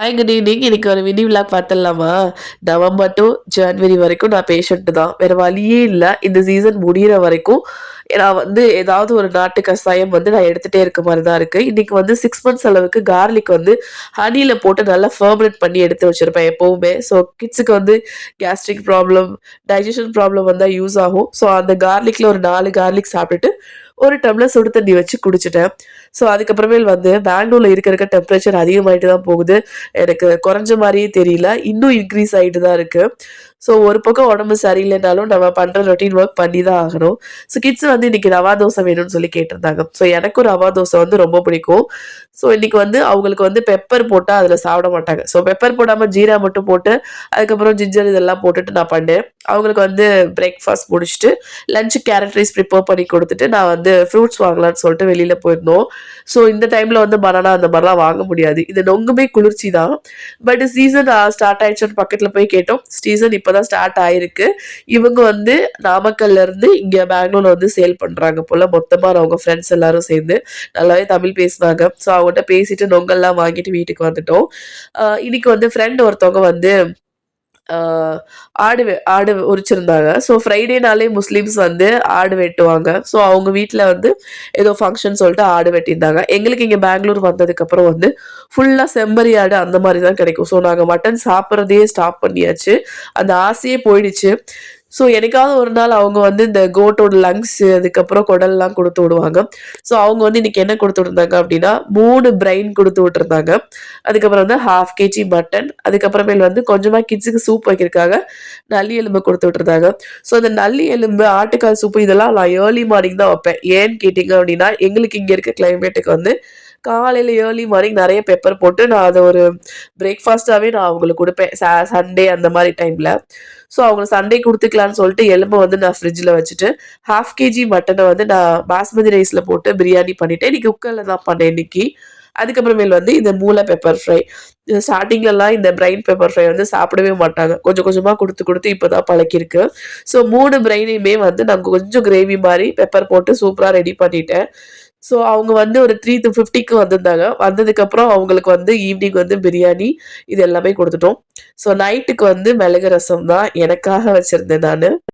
Hi good evening இன்றைக்கி ஒரு mini vlog பார்த்துடலாமா? நவம்பர் டு ஜான்வரி வரைக்கும் நான் பேஷண்ட்டு தான். வேறு வழியே இல்லை. இந்த சீசன் முடியிற வரைக்கும் நான் வந்து ஏதாவது ஒரு நாட்டு கஷாயம் வந்து நான் எடுத்துகிட்டே இருக்க மாதிரி தான் இருக்குது இன்றைக்கி வந்து சிக்ஸ் மந்த்ஸ் அளவுக்கு கார்லிக் வந்து ஹனியில் போட்டு நல்லா ஃபர்மனேட் பண்ணி எடுத்து வச்சுருப்பேன் எப்போவுமே. ஸோ கிட்ஸுக்கு வந்து கேஸ்ட்ரிக் ப்ராப்ளம் டைஜஷன் ப்ராப்ளம் வந்தால் யூஸ் ஆகும். ஸோ அந்த கார்லிக்கில் ஒரு நாலு கார்லிக் சாப்பிட்டுட்டு ஒரு டம்ளர் சுடு தண்ணி வச்சு குடிச்சிட்டேன். ஸோ அதுக்கப்புறமேல் வந்து பெங்களூரில் இருக்க இருக்க டெம்பரேச்சர் அதிகமாகிட்டு தான் போகுது. எனக்கு குறைஞ்ச மாதிரியே தெரியல. இன்னும் இன்க்ரீஸ் ஆகிட்டு தான் இருக்குது ஸோ ஒரு பக்கம் உடம்பு சரியில்லைனாலும் நம்ம பண்ணுற ரொட்டீன் ஒர்க் பண்ணி தான் ஆகணும். ஸோ கிட்ஸ் வந்து இன்னைக்கு ரவா தோசை வேணும்னு சொல்லி கேட்டிருந்தாங்க. ஸோ எனக்கும் ரவா தோசை வந்து ரொம்ப பிடிக்கும். ஸோ இன்னைக்கு வந்து அவங்களுக்கு வந்து பெப்பர் போட்டால் அதில் சாப்பிட மாட்டாங்க. ஸோ பெப்பர் போடாமல் ஜீரா மட்டும் போட்டு அதுக்கப்புறம் ஜிஞ்சர் இதெல்லாம் போட்டுட்டு நான் பண்ணேன். அவங்களுக்கு வந்து பிரேக்ஃபாஸ்ட் முடிச்சுட்டு லஞ்சு கேரட் ரைஸ் ப்ரிப்பேர் பண்ணி கொடுத்துட்டு நான் வந்து ஃப்ரூட்ஸ் வாங்கலாம்னு சொல்லிட்டு வெளியில் போயிருந்தோம். ஸோ இந்த டைமில் வந்து பனானா அந்த மாதிரிலாம் வாங்க முடியாது. இது நொங்குமே குளிர்ச்சி தான் பட் சீசன் ஸ்டார்ட் ஆயிடுச்சுன்னு பக்கத்தில் போய் கேட்டோம். சீசன் இப்போ தான் ஸ்டார்ட் ஆயிருக்கு. இவங்க வந்து நாமக்கல்ல இருந்து இங்கே பெங்களூர்ல வந்து சேல் பண்ணுறாங்க போல். மொத்தமாக அவங்க ஃப்ரெண்ட்ஸ் எல்லாரும் சேர்ந்து நல்லாவே தமிழ் பேசுவாங்க. ஸோ அவங்ககிட்ட பேசிட்டு நொங்கல்லாம் வாங்கிட்டு வீட்டுக்கு வந்துட்டோம். இன்னைக்கு வந்து ஃப்ரெண்ட் ஒருத்தவங்க வந்து ஆடு ஆடு உரிச்சிருந்தாங்க. ஸோ ஃப்ரைடேனாலே முஸ்லீம்ஸ் வந்து ஆடு வெட்டுவாங்க. ஸோ அவங்க வீட்டில் வந்து ஏதோ ஃபங்க்ஷன் சொல்லிட்டு ஆடு வெட்டியிருந்தாங்க. எங்களுக்கு இங்கே பெங்களூர் வந்ததுக்கப்புறம் வந்து ஃபுல்லாக செம்மறி ஆடு அந்த மாதிரி தான் கிடைக்கும். ஸோ நாங்கள் மட்டன் சாப்பிட்றதையே ஸ்டாப் பண்ணியாச்சு. அந்த ஆசையே போயிடுச்சு. ஸோ எனக்காவது ஒரு நாள் அவங்க வந்து இந்த கோட்டோட லங்ஸ் அதுக்கப்புறம் குடல்லாம் கொடுத்து விடுவாங்க. ஸோ அவங்க வந்து இன்னைக்கு என்ன கொடுத்து விட்டுருந்தாங்க அப்படின்னா மூணு பிரெயின் கொடுத்து விட்டுருந்தாங்க. அதுக்கப்புறம் வந்து ஹாஃப் கேஜி மட்டன் அதுக்கப்புறமேல் வந்து கொஞ்சமாக கிட்ஸுக்கு சூப் வைக்கிறதுக்காக நல்லி எலும்பு கொடுத்து விட்டுருந்தாங்க. ஸோ அந்த நல்லி எலும்பு ஆட்டுக்கால் சூப்பு இதெல்லாம் நான் ஏர்லி மார்னிங் தான் வைப்பேன். ஏன்னு கேட்டிங்க அப்படின்னா எங்களுக்கு இங்கே இருக்க கிளைமேட்டுக்கு வந்து காலையில் ஏர்லி மார்னிங் நிறைய பெப்பர் போட்டு நான் அதை ஒரு பிரேக்ஃபாஸ்ட்டாகவே நான் அவங்களுக்கு கொடுப்பேன். சண்டே அந்த மாதிரி டைமில் ஸோ அவங்க சண்டே கொடுத்துக்கலான்னு சொல்லிட்டு எலும்பை வந்து நான் ஃப்ரிட்ஜில் வச்சுட்டு ஹாஃப் கேஜி மட்டனை வந்து நான் பாஸ்மதி ரைஸில் போட்டு பிரியாணி பண்ணிவிட்டேன் இன்றைக்கி குக்கரில் தான் பண்ணேன் இன்றைக்கி அதுக்கப்புறமேல் வந்து இந்த மூளை பெப்பர் ஃப்ரை ஸ்டார்டிங்லலாம் இந்த பிரைன் பெப்பர் ஃப்ரை வந்து சாப்பிடவே மாட்டாங்க. கொஞ்சம் கொஞ்சமாக கொடுத்து கொடுத்து இப்போ தான் பழக்கிருக்கு ஸோ மூணு பிரைனையுமே வந்து நாங்கள் கொஞ்சம் கிரேவி மாதிரி பெப்பர் போட்டு சூப்பராக ரெடி பண்ணிட்டேன். ஸோ அவங்க வந்து ஒரு த்ரீ டு ஃபிஃப்டிக்கு வந்திருந்தாங்க. வந்ததுக்கப்புறம் அவங்களுக்கு வந்து ஈவினிங் வந்து பிரியாணி இது எல்லாமே கொடுத்துட்டோம். ஸோ நைட்டுக்கு வந்து மிளகு ரசம் தான். எனக்காக வச்சுருந்தேன் நான்.